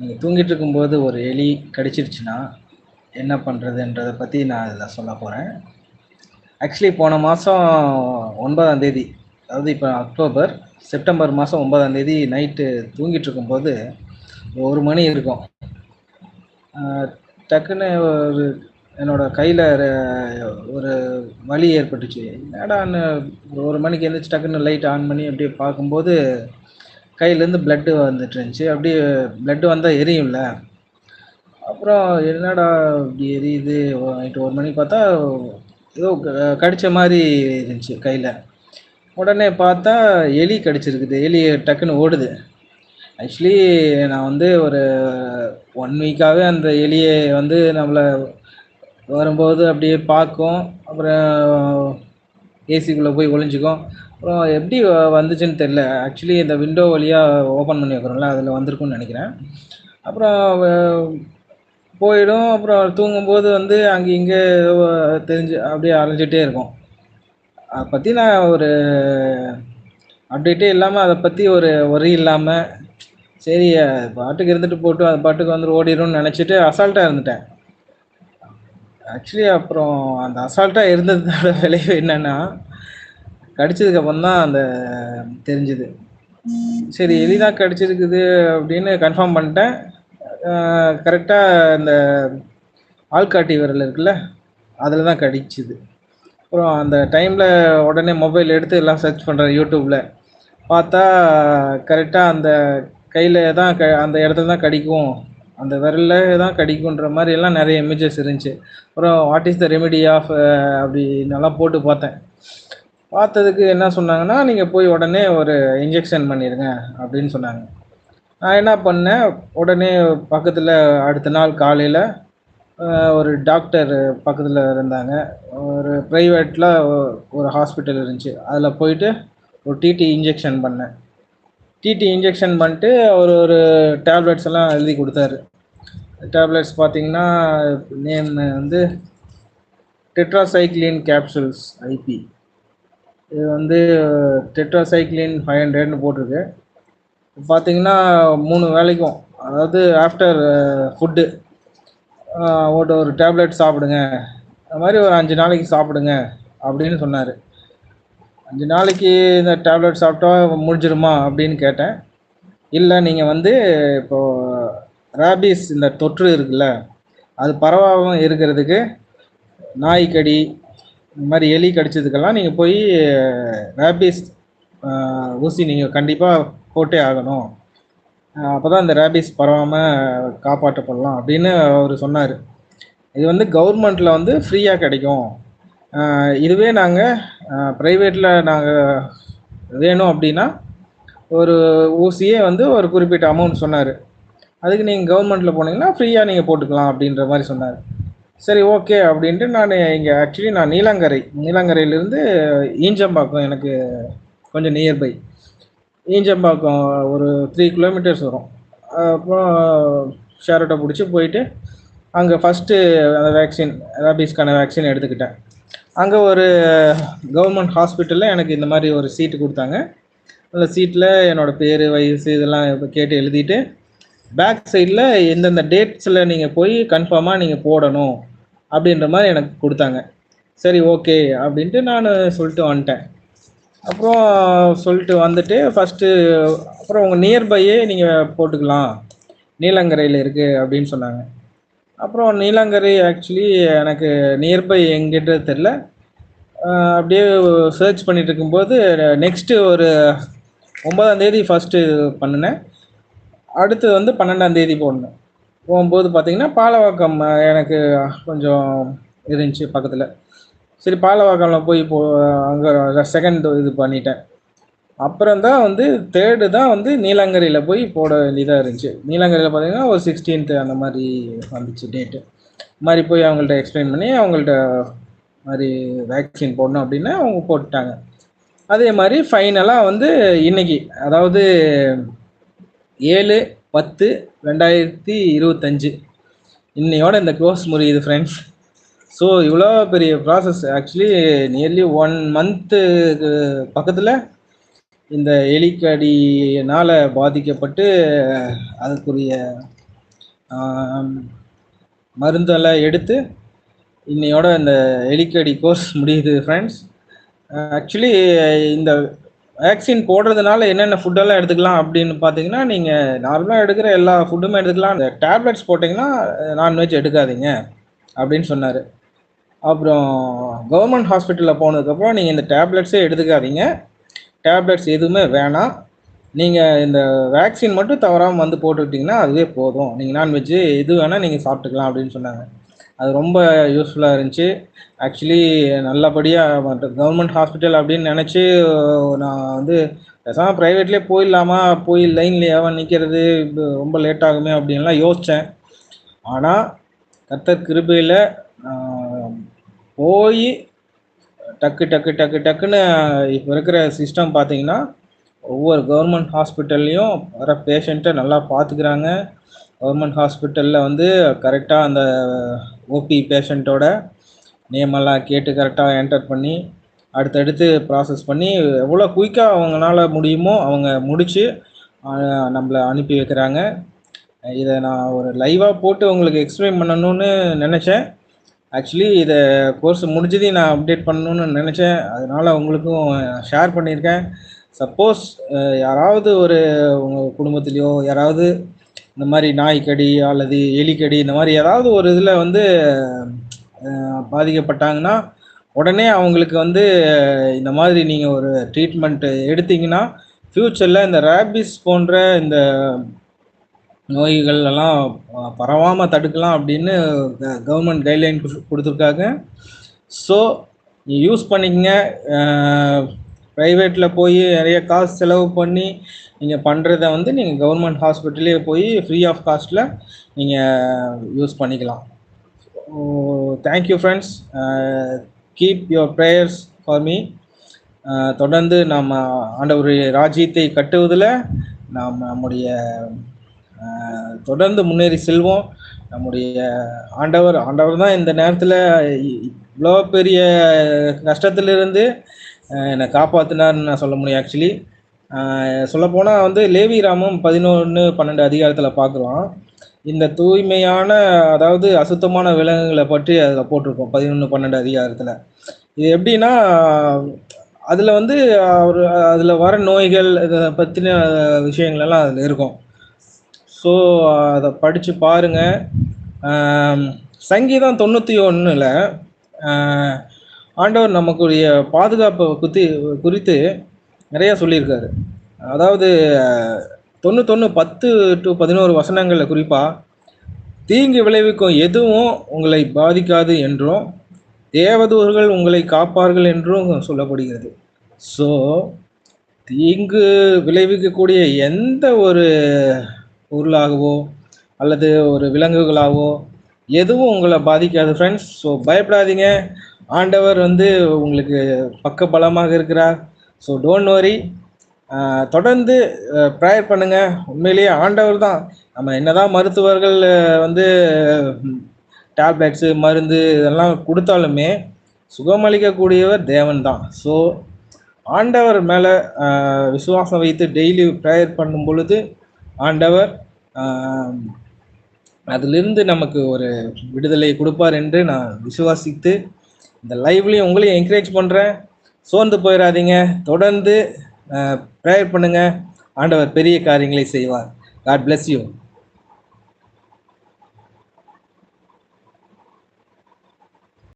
நீங்கள் தூங்கிட்டு இருக்கும்போது ஒரு எலி கடிச்சிருச்சுன்னா, என்ன பண்ணுறதுன்றதை பற்றி நான் இதில் சொல்ல போகிறேன் ஆக்சுவலி போன மாதம் ஒன்பதாம் தேதி, அதாவது இப்போ அக்டோபர், செப்டம்பர் மாதம் ஒன்பதாம் தேதி நைட்டு தூங்கிட்டு இருக்கும்போது, ஒரு மணி இருக்கும். டக்குன்னு ஒரு என்னோடய கையில் ஒரு வலி ஏற்பட்டுச்சு. என்னடான்னு ஒரு மணிக்கு எந்திரிச்சு டக்குன்னு லைட் ஆன் பண்ணி அப்படியே பார்க்கும்போது, கையிலேருந்து பிளட்டு வந்துட்டு இருந்துச்சு. அப்படியே பிளட்டு வந்தால் எரியும்ல. அப்புறம் என்னடா இப்படி எரியுது? நைட்டு ஒரு மணிக்கு பார்த்தா, ஏதோ க மாதிரி இருந்துச்சு கையில் உடனே பார்த்தா எலி கடிச்சிருக்குது. எலி டக்குன்னு ஓடுது. ஆக்சுவலி நான் வந்து ஒரு ஒன் வீக்காவே அந்த எலியை வந்து நம்மள வரும்போது அப்படியே பார்க்கும். அப்புறம் ஏசிக்குள்ளே போய் ஒளிஞ்சிக்கும் அப்புறம் எப்படி வந்துச்சுன்னு தெரியல. ஆக்சுவலி இந்த விண்டோ வழியாக ஓப்பன் பண்ணி வைக்கிறோம்ல, அதில் வந்திருக்கும்னு நினைக்கிறேன் அப்புறம் போயிடும். அப்புறம் தூங்கும்போது வந்து அங்கே இங்கே தெரிஞ்சு அப்படியே அலைஞ்சிட்டே இருக்கும். அதை பற்றி நான் ஒரு அப்டேட்டே இல்லாமல் அதை பற்றி ஒரு ஒரி இல்லாமல் சரி பாட்டுக்கு இருந்துட்டு போட்டு அது பாட்டுக்கு வந்துட்டு ஓடிரும்னு நினச்சிட்டு அசால்ட்டாக இருந்துட்டேன். ஆக்சுவலி அப்புறம் அந்த அசால்ட்டா இருந்ததோட விளைவு என்னன்னா, கடிச்சதுக்கு அப்புறம் தான் அந்த தெரிஞ்சது. சரி எலி தான் கடிச்சிருக்குது அப்படின்னு கன்ஃபார்ம் பண்ணிட்டேன். அ கரெக்ட்டா இந்த ஆள்காட்டி விரல் இருக்குல்ல, அதில தான் கடிச்சுது. அப்புறம் அந்த டைம்ல உடனே மொபைல் எடுத்து எல்லாம் சர்ச் பண்றேன் YouTubeல. பார்த்தா கரெக்ட்டா அந்த கையில தான் க அந்த இடத்துல தான் கடிக்கும். அந்த விரல்ல தான் கடிக்குன்ற மாதிரி எல்லாம் நிறைய இமேஜஸ் இருந்துச்சு. அப்புறம் what is the remedy of அப்படின்னெல்லாம் போட்டு பார்த்தேன். பார்த்ததுக்கு என்ன சொன்னாங்கன்னா, நீங்கள் போய் உடனே ஒரு இன்ஜெக்ஷன் பண்ணிடுங்க அப்படின்னு சொன்னாங்க. நான் என்ன பண்ணேன், உடனே பக்கத்தில் அடுத்த நாள் காலையில் ஒரு டாக்டர் பக்கத்தில் இருந்தாங்க. ஒரு ப்ரைவேட்டில் ஒரு ஹாஸ்பிட்டல் இருந்துச்சு. அதில் போயிட்டு ஒரு டிடி இன்ஜெக்ஷன் பண்ணேன். டிடி இன்ஜெக்ஷன் பண்ணிட்டு அவர் ஒரு டேப்லெட்ஸ் எல்லாம் எழுதி கொடுத்தாரு டேப்லெட்ஸ் பார்த்தீங்கன்னா, நேம் வந்து டெட்ராசைக்ளின் கேப்சூல்ஸ் ஐபி. இது வந்து டெட்ராசைக்ளின் 500ன்னு போட்டிருக்கு. பார்த்தீங்கன்னா மூணு வேளைக்கும், அதாவது ஆஃப்டர் ஃபுட்டு ஒரு ஒரு டேப்லெட் சாப்பிடுங்க. அது மாதிரி ஒரு அஞ்சு நாளைக்கு சாப்பிடுங்க அப்படின்னு சொன்னார் அஞ்சு நாளைக்கு இந்த டேப்லெட் சாப்பிட்டா முடிஞ்சிருமா அப்படின்னு கேட்டேன். இல்லை நீங்கள் வந்து இப்போ ரேபிஸ் இந்த தொற்று இருக்குல்ல, அது பரவாமல் இருக்கிறதுக்கு நாய் கடி, இந்த மாதிரி எலி கடிச்சதுக்கெல்லாம் நீங்கள் போய் ரேபிஸ் ஊசி நீங்கள் கண்டிப்பாக போட்டே ஆகணும். அப்போ தான் இந்த ரேபீஸ் பரவாமல் காப்பாற்றப்படலாம் அப்படின்னு அவர் சொன்னார் இது வந்து கவர்மெண்ட்டில் வந்து ஃப்ரீயாக கிடைக்கும். இதுவே நாங்கள் ப்ரைவேட்டில் நாங்கள் வேணும் அப்படின்னா, ஒரு ஊசியே வந்து ஒரு குறிப்பிட்ட அமௌண்ட் சொன்னார் அதுக்கு நீங்கள் கவர்மெண்ட்டில் போனீங்கன்னா, ஃப்ரீயாக நீங்கள் போட்டுக்கலாம் அப்படின்ற மாதிரி சொன்னார் சரி ஓகே அப்படின்ட்டு நான் இங்கே ஆக்சுவலி நான் நீலாங்கரை, நீலாங்கரையிலேருந்து ஈஞ்சம்பாக்கம் எனக்கு கொஞ்சம் நியர்பை ஈஞ்சம்பாக்கம் ஒரு த்ரீ கிலோமீட்டர்ஸ் வரும். அப்புறம் ஷேர் ஆட்டோ போயிட்டு, அங்கே ஃபஸ்ட்டு அந்த வேக்சின் ரேபீஸ்க்கான வேக்சின் எடுத்துக்கிட்டேன். அங்கே ஒரு கவர்மெண்ட் ஹாஸ்பிட்டலில் எனக்கு இந்த மாதிரி ஒரு சீட்டு கொடுத்தாங்க அந்த சீட்டில் என்னோட பேர் வயசு இதெல்லாம் கேட்டு எழுதிட்டு, பேக் சைடில் எந்தெந்த டேட்ஸில் நீங்கள் போய் கன்ஃபார்மாக நீங்கள் போடணும் அப்படின்ற மாதிரி எனக்கு கொடுத்தாங்க சரி ஓகே அப்படின்ட்டு நான் சொல்லிட்டு வந்துட்டேன். அப்புறம் சொல்லிட்டு வந்துட்டு ஃபஸ்ட்டு அப்புறம் உங்கள் நியர்பையே நீங்கள் போட்டுக்கலாம். நீலங்கரையில் இருக்குது அப்படின்னு சொன்னாங்க. அப்புறம் நீலாங்கரை ஆக்சுவலி எனக்கு நியர்பை எங்கிட்ட தெரில அப்படியே சர்ச் பண்ணிட்டு இருக்கும்போது, நெக்ஸ்ட்டு ஒரு 9ஆம் தேதி ஃபர்ஸ்ட்டு அடுத்து வந்து பன்னெண்டாந்தேதி போடணும். போகும்போது பார்த்தீங்கன்னா, பாலவாக்கம் எனக்கு கொஞ்சம் இருந்துச்சு பக்கத்தில் சரி பாலவாக்கம்ல போய் போ அங்கே செகண்ட் இது பண்ணிட்டேன். அப்புறம் தான் வந்து தேர்டு தான் வந்து நீலாங்கரியில் போய் போட வேண்டியதாக இருந்துச்சு. நீலாங்கரையில பார்த்தீங்கன்னா, ஒரு 16த் அந்த மாதிரி வந்துச்சு டேட்டு. மாதிரி போய் அவங்கள்ட்ட எக்ஸ்ப்ளைன் பண்ணி, அவங்கள்ட்ட மாதிரி வேக்சின் போடணும் அப்படின்னா அவங்க போட்டுட்டாங்க. அதே மாதிரி ஃபைனலாக வந்து இன்னைக்கு, அதாவது 7/10/2025 இன்னையோட இந்த க்ளோஸ் முடியுது ஃப்ரெண்ட்ஸ் ஸோ இவ்வளோ பெரிய ப்ராசஸ் ஆக்சுவலி நியர்லி ஒன் மந்த்துக்கு பக்கத்தில் இந்த எலிக்கடியினால் பாதிக்கப்பட்டு, அதுக்குரிய மருந்தெல்லாம் எடுத்து இன்னையோட இந்த எலிக்கடி கோர்ஸ் முடியுது ஃப்ரெண்ட்ஸ் ஆக்சுவலி இந்த வேக்சின் போடுறதுனால என்னென்ன ஃபுட்டெல்லாம் எடுத்துக்கலாம் அப்படின்னு பார்த்தீங்கன்னா நீங்கள் நார்மலாக எடுக்கிற எல்லா ஃபுட்டுமே எடுத்துக்கலாம். இந்த டேப்லெட்ஸ் போட்டிங்கன்னா நான்வெஜ் எடுக்காதீங்க அப்படின்னு சொன்னார். அப்புறம் கவர்மெண்ட் ஹாஸ்பிட்டலில் போனதுக்கப்புறம் நீங்கள் இந்த டேப்லெட்ஸே எடுத்துக்காதீங்க. டேப்லெட்ஸ் எதுவுமே வேணாம். நீங்கள் இந்த வேக்சின் மட்டும் தவறாமல் வந்து போட்டுக்கிட்டிங்கன்னா அதுவே போதும். நீங்கள் நான்வெஜ்ஜு எது வேணால் நீங்கள் சாப்பிட்டுக்கலாம் அப்படின்னு சொன்னாங்க. அது ரொம்ப யூஸ்ஃபுல்லாக இருந்துச்சு. ஆக்சுவலி நல்லபடியாக கவர்மெண்ட் ஹாஸ்பிட்டல் அப்படின்னு நினச்சி நான் வந்து பேசாமல் ப்ரைவேட்லேயே போயிடலாமா? போய் லைன்லேயாவா நிற்கிறது ரொம்ப லேட் ஆகுமே அப்படின்லாம் யோசித்தேன் ஆனால் கர்த்தர் கிருபையில் போய் டக்கு டக்கு டக்கு டக்குன்னு இப்போ இருக்கிற சிஸ்டம் பார்த்தீங்கன்னா ஒவ்வொரு கவர்மெண்ட் ஹாஸ்பிட்டல்லையும் வர பேஷண்ட்டை நல்லா பார்த்துக்கிறாங்க கவர்மெண்ட் ஹாஸ்பிட்டலில் வந்து கரெக்டாக அந்த ஓபி பேஷண்ட்டோட நேமெல்லாம் கேட்டு கரெக்டாக என்டர் பண்ணி அடுத்தடுத்து ப்ராசஸ் பண்ணி எவ்வளோ குயிக்காக அவங்களால முடியுமோ அவங்க முடித்து நம்மளை அனுப்பி வைக்கிறாங்க. இதை நான் ஒரு லைவாக போட்டு உங்களுக்கு எக்ஸ்பிளைன் பண்ணணும்னு நினச்சேன். ஆக்சுவலி இதை கோர்ஸ் முடிஞ்சதையும் நான் அப்டேட் பண்ணணும்னு நினச்சேன். அதனால் உங்களுக்கும் ஷேர் பண்ணியிருக்கேன். சப்போஸ் யாராவது ஒரு உங்கள் குடும்பத்துலேயோ யாராவது இந்த மாதிரி நாய்க்கடி அல்லது எலிக்கடி இந்த மாதிரி ஏதாவது ஒரு இதில் வந்து பாதிக்கப்பட்டாங்கன்னா உடனே அவங்களுக்கு வந்து இந்த மாதிரி நீங்கள் ஒரு ட்ரீட்மெண்ட் எடுத்தீங்கன்னா ஃப்யூச்சரில் இந்த ரேபிஸ் போன்ற இந்த நோய்கள் எல்லாம் பரவாமல் தடுக்கலாம் அப்படின்னு கவர்மெண்ட் கைட்லைன் கொடுத்துருக்காங்க. ஸோ யூஸ் பண்ணிக்கங்க. ப்ரைவேட்டில் போய் நிறைய காசு செலவு பண்ணி நீங்கள் பண்ணுறத வந்து நீங்கள் கவர்மெண்ட் ஹாஸ்பிட்டலே போய் ஃப்ரீ ஆஃப் காஸ்ட்டில் நீங்கள் யூஸ் பண்ணிக்கலாம். Thank you friends keep your prayers for me தொடர்ந்து நாம் ஆண்டவர் ராஜ்யத்தை கட்டுவதில் நாம் நம்முடைய தொடர்ந்து முன்னேறி செல்வோம். நம்முடைய ஆண்டவர் ஆண்டவர் தான் இந்த நேரத்தில் இவ்வளோ பெரிய கஷ்டத்திலிருந்து என்னை காப்பாற்றினார்னு நான் சொல்ல முடியும் ஆக்சுவலி சொல்லப்போனால் வந்து லேவி ராமம் பதினொன்று பன்னெண்டு அதிகாரத்தில் பார்க்குறோம் இந்த தூய்மையான அதாவது அசுத்தமான விலங்குகளை பற்றி அதில் போட்டிருக்கோம் பதினொன்று பன்னெண்டு அதிகாரத்தில். இது எப்படின்னா அதில் வந்து அவர் அதில் வர நோய்கள் இதை பற்றின விஷயங்கள் எல்லாம் அதில் இருக்கும். ஸோ அதை படித்து பாருங்கள் சங்கீதம் தொண்ணூற்றி ஒன்றில் ஆண்டவர் நமக்குரிய பாதுகாப்பை குத்தி குறித்து நிறைய சொல்லியிருக்காரு. அதாவது தொண்ணூத்தொன்று பத்து டு பதினோரு வசனங்களில் குறிப்பாக தீங்கு விளைவிக்கும் எதுவும் உங்களை பாதிக்காது என்றும் தேவதூர்கள் உங்களை காப்பார்கள் என்றும் சொல்லப்படுகிறது. ஸோ தீங்கு விளைவிக்கக்கூடிய எந்த ஒரு பொருளாகவோ அல்லது ஒரு விலங்குகளாகவோ எதுவும் உங்களை பாதிக்காது ஃப்ரெண்ட்ஸ் ஸோ பயப்படாதீங்க. ஆண்டவர் வந்து உங்களுக்கு பக்க பலமாக இருக்கிறார் ஸோ டோன்ட் வரி தொடர்ந்து ப்ரேயர் பண்ணுங்கள் உண்மையிலேயே ஆண்டவர் தான். நம்ம என்னதான் மருத்துவர்கள் வந்து டேப்லெட்ஸு மருந்து இதெல்லாம் கொடுத்தாலுமே சுகமளிக்கக்கூடியவர் தேவன் தான். ஸோ ஆண்டவர் மேலே விசுவாசம் வைத்து டெய்லி ப்ரேயர் பண்ணும் பொழுது ஆண்டவர் அதிலிருந்து நமக்கு ஒரு விடுதலை கொடுப்பார் என்று நான் விசுவாசித்து இந்த லைவ்லையும் உங்களையும் என்கரேஜ் பண்ணுறேன் சோர்ந்து போயிடாதீங்க தொடர்ந்து ப்ரேயர் பண்ணுங்கள் ஆண்டவர் பெரிய காரியங்களை செய்வார். God bless you